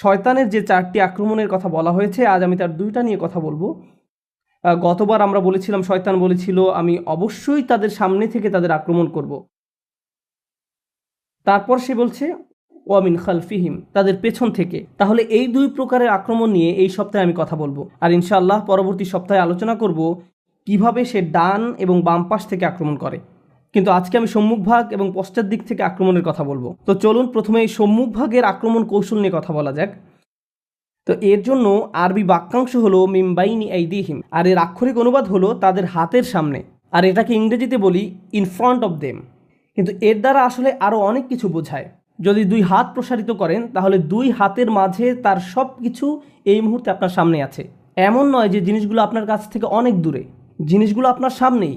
শয়তানের যে চারটি আক্রমণের কথা বলা হয়েছে, আজ আমি তার দুইটা নিয়ে কথা বলব। গতবার আমরা বলেছিলাম, শয়তান বলেছিল, আমি অবশ্যই তাদের সামনে থেকে তাদের আক্রমণ করব। তারপর সে বলছে ওয়ামিন খালফিহিম তাদের পেছন থেকে। তাহলে এই দুই প্রকারের আক্রমণ নিয়ে এই সপ্তাহে আমি কথা বলব। আর ইনশাআল্লাহ পরবর্তী সপ্তাহে আলোচনা করব, কীভাবে সে ডান এবং বাম পাশ থেকে আক্রমণ করে। কিন্তু আজকে আমি সম্মুখভাগ এবং পশ্চাৎ দিক থেকে আক্রমণের কথা বলব। তো চলুন প্রথমে এই সম্মুখভাগের আক্রমণ কৌশল নিয়ে কথা বলা যাক। তো এর জন্য আরবি বাক্যাংশ হলো মিমবাইনি আইদিহিম, আর এর আক্ষরিক অনুবাদ হলো তাদের হাতের সামনে, আর এটাকে ইংরেজিতে বলি ইন ফ্রন্ট অফ দেম কিন্তু এর দ্বারা আসলে আরও অনেক কিছু বোঝায়। যদি দুই হাত প্রসারিত করেন, তাহলে দুই হাতের মাঝে তার সব কিছু এই মুহূর্তে আপনার সামনে আছে। এমন নয় যে জিনিসগুলো আপনার কাছ থেকে অনেক দূরে। জিনিসগুলো আপনার সামনেই।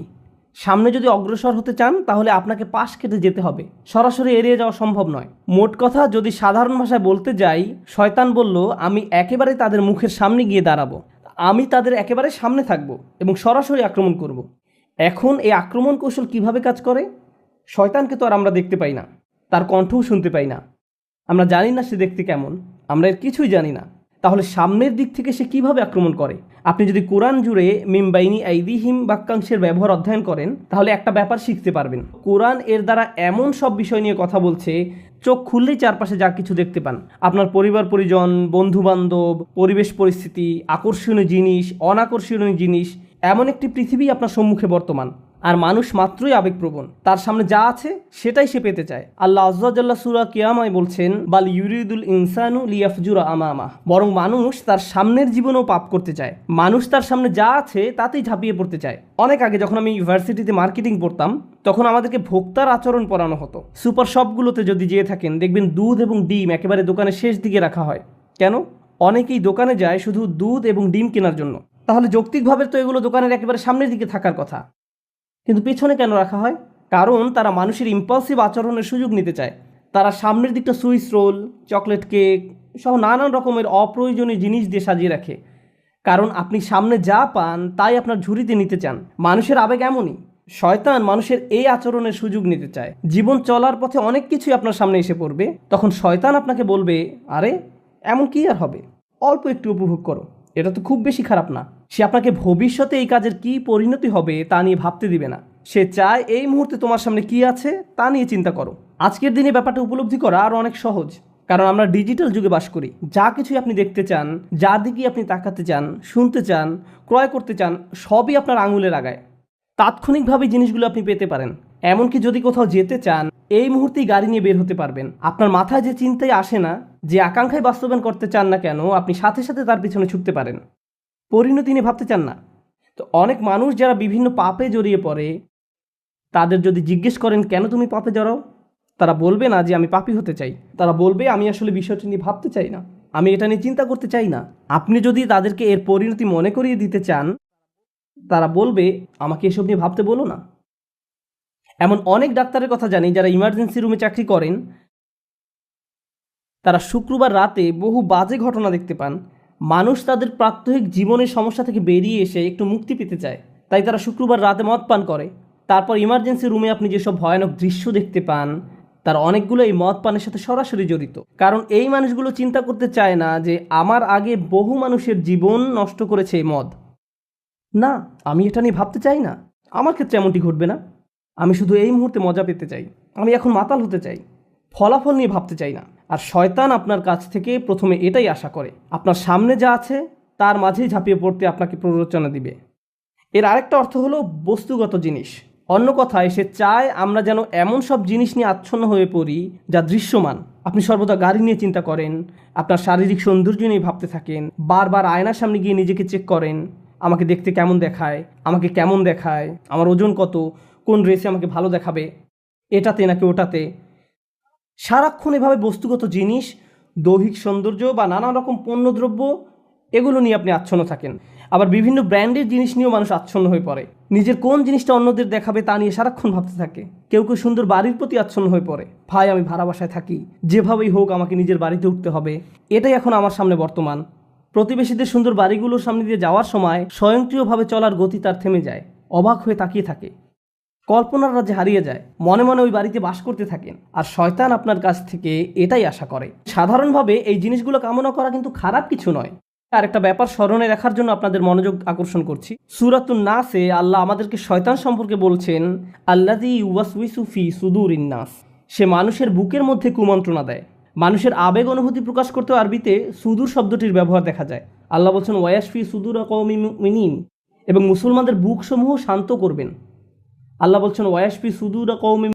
সামনে যদি অগ্রসর হতে চান, তাহলে আপনাকে পাশ কেটে যেতে হবে। সরাসরি এড়িয়ে যাওয়া সম্ভব নয়। মোট কথা, যদি সাধারণ ভাষায় বলতে যাই, শয়তান বলল, আমি একেবারে তাদের মুখের সামনে গিয়ে দাঁড়াবো। আমি তাদের একেবারে সামনে থাকব এবং সরাসরি আক্রমণ করব। এখন এই আক্রমণ কৌশল কীভাবে কাজ করে? শয়তানকে তো আর আমরা দেখতে পাই না। তার কণ্ঠও শুনতে পাই না। আমরা জানি না সে দেখতে কেমন। আমরা এর কিছুই জানি না। তাহলে সামনের দিক থেকে সে কীভাবে আক্রমণ করে? আপনি যদি কোরআন জুড়ে মিমবাইনি আইদিহিম বাক্যাংশের ব্যবহার অধ্যয়ন করেন, তাহলে একটা ব্যাপার শিখতে পারবেন। কোরআন এর দ্বারা এমন সব বিষয় নিয়ে কথা বলছে, চোখ খুললেই চারপাশে যা কিছু দেখতে পান। আপনার পরিবার, পরিজন বন্ধু বান্ধব পরিবেশ পরিস্থিতি, আকর্ষণীয় জিনিস, অনাকর্ষণীয় জিনিস, এমন একটি পৃথিবী আপনার সম্মুখে বর্তমান। আর মানুষ মাত্রই আবেগপ্রবণ। তার সামনে যা আছে, সেটাই সে পেতে চায়। আল্লাহ আজ্লাহ সুরা কিয়ামায় বলছেন, বাল ইউরিদুল ইনসানু লিয়াফজুরা আমামা। বরং মানুষ তার সামনের জীবনেও পাপ করতে চায়। মানুষ তার সামনে যা আছে, তাতেই ঝাঁপিয়ে পড়তে চায়। অনেক আগে যখন আমি ইউনিভার্সিটিতে মার্কেটিং পড়তাম, তখন আমাদেরকে ভোক্তার আচরণ পড়ানো হতো। সুপার শপগুলোতে যদি যেয়ে থাকেন, দেখবেন দুধ এবং ডিম একেবারে দোকানের শেষ দিকে রাখা হয়। কেন? অনেকেই দোকানে যায় শুধু দুধ এবং ডিম কেনার জন্য। তাহলে যৌক্তিকভাবে তো এগুলো দোকানের একেবারে সামনের দিকে থাকার কথা। কিন্তু পেছনে কেন রাখা হয়? কারণ তারা মানুষের ইম্পালসিভ আচরণের সুযোগ নিতে চায়। তারা সামনের দিকটা সুইস রোল চকলেট কেক সহ নানান রকমের অপ্রয়োজনীয় জিনিস দিয়ে সাজিয়ে রাখে। কারণ আপনি সামনে যা পান, তাই আপনার ঝুড়িতে নিতে চান। মানুষের আবেগ এমনই। শয়তান মানুষের এই আচরণের সুযোগ নিতে চায়। জীবন চলার পথে অনেক কিছুই আপনার সামনে এসে পড়বে। তখন শয়তান আপনাকে বলবে, আরে, এমন কি আর হবে? অল্প একটু উপভোগ করো। এটা তো খুব বেশি খারাপ না। সে আপনাকে ভবিষ্যতে এই কাজের কি পরিণতি হবে তা নিয়ে ভাবতে দিবে না। সে চায় এই মুহূর্তে তোমার সামনে কি আছে তা নিয়ে চিন্তা করো। আজকের দিনে ব্যাপারটা উপলব্ধি করা আরও অনেক সহজ, কারণ আমরা ডিজিটাল যুগে বাস করি। যা কিছুই আপনি দেখতে চান, যা দিকে আপনি তাকাতে চান, শুনতে চান, ক্রয় করতে চান, সবই আপনার আঙুলের আগায় তাৎক্ষণিকভাবে জিনিসগুলো আপনি পেতে পারেন। এমনকি যদি কোথাও যেতে চান, এই মুহূর্তেই গাড়ি নিয়ে বের হতে পারবেন। আপনার মাথায় যে চিন্তায় আসে না, যে আকাঙ্ক্ষায় বাস্তবায়ন করতে চান না কেন, আপনি সাথে সাথে তার পিছনে ছুটতে পারেন। পরিণতি নিয়ে ভাবতে চান না। তো অনেক মানুষ যারা বিভিন্ন পাপে জড়িয়ে পড়ে, তাদের যদি জিজ্ঞেস করেন, কেন তুমি পাপে জড়াও? তারা বলবে না যে, আমি পাপি হতে চাই। তারা বলবে, আমি আসলে বিষয়টি নিয়ে ভাবতে চাই না। আমি এটা নিয়ে চিন্তা করতে চাই না। আপনি যদি তাদেরকে এর পরিণতি মনে করিয়ে দিতে চান, তারা বলবে, আমাকে এসব নিয়ে ভাবতে বলো না। এমন অনেক ডাক্তারের কথা জানি, যারা ইমার্জেন্সি রুমে চাকরি করেন, তারা শুক্রবার রাতে বহু বাজে ঘটনা দেখতে পান। মানুষ তাদের প্রাত্যহিক জীবনের সমস্যা থেকে বেরিয়ে এসে একটু মুক্তি পেতে চায়। তাই তারা শুক্রবার রাতে মদ পান করে। তারপর ইমার্জেন্সি রুমে আপনি যেসব ভয়ানক দৃশ্য দেখতে পান, তার অনেকগুলো এই মদ পানের সাথে সরাসরি জড়িত। কারণ এই মানুষগুলো চিন্তা করতে চায় না যে, আমার আগে বহু মানুষের জীবন নষ্ট করেছে এই মদ। না, আমি এটা নিয়ে ভাবতে চাই না। আমার ক্ষেত্রে এমনটি ঘটবে না। আমি শুধু এই মুহূর্তে মজা পেতে চাই। আমি এখন মাতাল হতে চাই। ফলাফল নিয়ে ভাবতে চাই না। আর শয়তান আপনার কাছ থেকে প্রথমে এটাই আশা করে। আপনার সামনে যা আছে, তার মাঝেই ঝাঁপিয়ে পড়তে আপনাকে প্ররোচনা দিবে। এর আরেকটা অর্থ হলো বস্তুগত জিনিস। অন্য কথায়, সে চায় আমরা যেন এমন সব জিনিস নিয়ে আচ্ছন্ন হয়ে পড়ি যা দৃশ্যমান। আপনি সর্বদা গাড়ি নিয়ে চিন্তা করেন, আপনার শারীরিক সৌন্দর্য নিয়ে ভাবতে থাকেন, বারবার আয়নার সামনে গিয়ে নিজেকে চেক করেন, আমাকে দেখতে কেমন দেখায়, আমাকে কেমন দেখায়, আমার ওজন কত, কোন ড্রেসে আমাকে ভালো দেখাবে, এটাতে নাকি ওটাতে। সারাক্ষণ এভাবে বস্তুগত জিনিস, দৈহিক সৌন্দর্য বা নানা রকম পণ্যদ্রব্য, এগুলো নিয়ে আপনি আচ্ছন্ন থাকেন। আবার বিভিন্ন ব্র্যান্ডের জিনিস নিয়েও মানুষ আচ্ছন্ন হয়ে পড়ে। নিজের কোন জিনিসটা অন্যদের দেখাবে তা নিয়ে সারাক্ষণ ভাবতে থাকে। কেউ কেউ সুন্দর বাড়ির প্রতি আচ্ছন্ন হয়ে পড়ে। ভাই, আমি ভাড়া বাসায় থাকি। যেভাবেই হোক, আমাকে নিজের বাড়িতে উঠতে হবে। এটাই এখন আমার সামনে বর্তমান। প্রতিবেশীদের সুন্দর বাড়িগুলোর সামনে দিয়ে যাওয়ার সময় স্বয়ংক্রিয়ভাবে চলার গতি তার থেমে যায়। অবাক হয়ে তাকিয়ে থাকে। কল্পনার রাজ্যে হারিয়ে যায়। মনে মনে ওই বাড়িতে বাস করতে থাকেন। আর শয়তান আপনার কাছ থেকে এটাই আশা করে। সাধারণভাবে এই জিনিসগুলো কামনা করা কিন্তু খারাপ কিছু নয়। আর একটা ব্যাপার স্মরণে রাখার জন্য আপনাদের মনোযোগ আকর্ষণ করছি। সুরাতুন নাসে আল্লাহ আমাদেরকে শয়তান সম্পর্কে বলছেন আল্লাদি ওয়াসউইসুফি সুদুর ইন্নাস সে মানুষের বুকের মধ্যে কুমন্ত্রণা দেয়। মানুষের আবেগ অনুভূতি প্রকাশ করতে আরবিতে সুদূর শব্দটির ব্যবহার দেখা যায়। আল্লাহ বলছেন, ওয়াসফি সুদুর মিনিন এবং মুসলমানদের বুকসমূহ শান্ত করবেন। আল্লাহ বলছেন ওয়াসপি সুদুর কৌমি